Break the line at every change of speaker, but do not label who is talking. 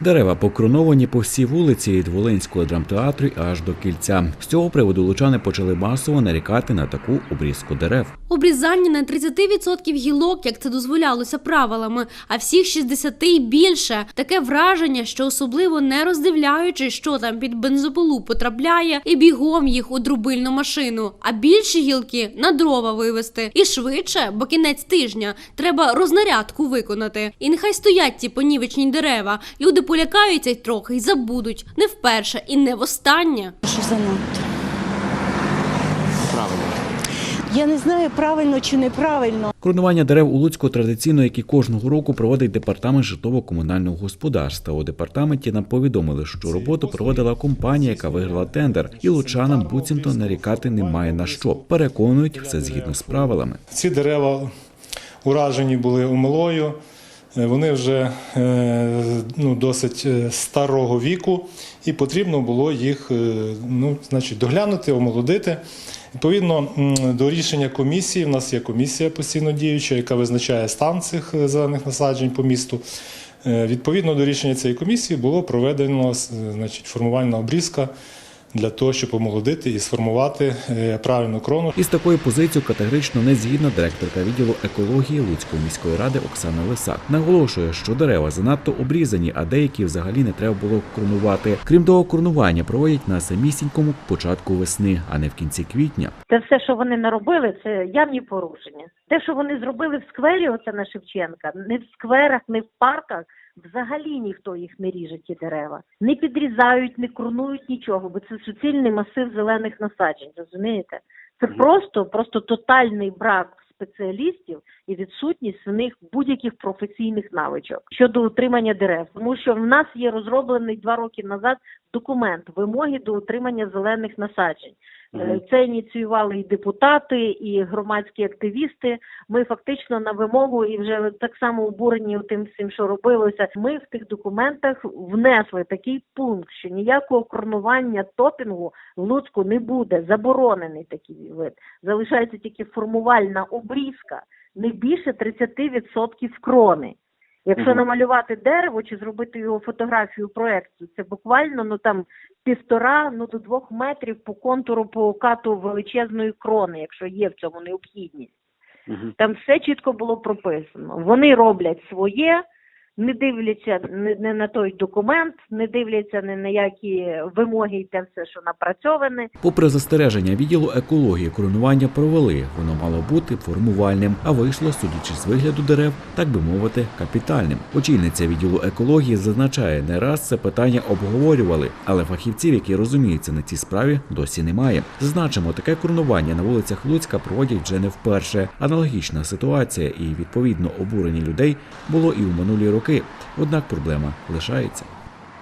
Дерева покроновані по всій вулиці від Волинського драмтеатру аж до кільця. З цього приводу лучани почали масово нарікати на таку обрізку дерев.
Обрізання на 30% гілок, як це дозволялося правилами, а всіх 60 і більше. Таке враження, що особливо не роздивляючись, що там під бензопилу потрапляє, і бігом їх у друбильну машину. А більші гілки на дрова вивезти. І швидше, бо кінець тижня, треба рознарядку виконати. І нехай стоять ті понівечні дерева. Люди полякаються й трохи й забудуть. Не вперше і не востаннє.
Що занадто.
Правильно.
Я не знаю, правильно чи неправильно.
Коронування дерев у Луцьку традиційно, як і кожного року, проводить департамент житлово-комунального господарства. У департаменті нам повідомили, що роботу проводила компанія, яка виграла тендер, і лучанам буцімто нарікати немає на що. Переконують все згідно з правилами.
Ці дерева уражені були умилою. Е, Вони вже е, ну, досить е, старого віку, і потрібно було їх ну, значить, доглянути, омолодити. Відповідно до рішення комісії, в нас є комісія постійно діюча, яка визначає стан цих зелених насаджень по місту. Відповідно до рішення цієї комісії було проведено значить, формувальна обрізка для того, щоб омолодити і сформувати е, правильну крону.
Із такою позицією категорично не згідна директорка відділу екології Луцької міської ради Оксана Лисак. Наголошує, що дерева занадто обрізані, а деякі взагалі не треба було кронувати. Крім того, кронування проводять на самісінькому початку весни, а не в кінці квітня.
Це все, що вони наробили, це явні порушення. Те, що вони зробили в сквері, оце на Шевченка, не в скверах, не в парках. Взагалі ніхто їх не ріже, ті дерева. Не підрізають, не кронують нічого, бо це суцільний масив зелених насаджень, розумієте? Це просто, просто тотальний брак спеціалістів і відсутність в них будь-яких професійних навичок щодо утримання дерев. Тому що в нас є розроблений два роки назад документ вимоги до утримання зелених насаджень. Е, Це ініціювали і депутати, і громадські активісти. Ми фактично на вимогу і вже так само обурені тим всім, що робилося. Ми в тих документах внесли такий пункт, що ніякого коронування топінгу в Луцьку не буде. Заборонений такий вид. Залишається тільки формувальна обрізка, не більше 30% крони. Якщо намалювати дерево чи зробити його фотографію проекцію, це буквально ну там півтора ну до двох метрів по контуру по кату величезної крони, якщо є в цьому необхідність. Там все чітко було прописано. Вони роблять своє, не дивляться не, на той документ, не дивляться ні на які вимоги і те все, що напрацьоване.
Попри застереження відділу екології, коронування провели. Воно мало бути формувальним, а вийшло, судячи з вигляду дерев, так би мовити, капітальним. Очільниця відділу екології зазначає, не раз це питання обговорювали, але фахівців, які розуміються на цій справі, досі немає. Зазначимо, таке коронування на вулицях Луцька проводять вже не вперше. Аналогічна ситуація і відповідно обурення людей було і у минулі роки. Однак проблема лишається.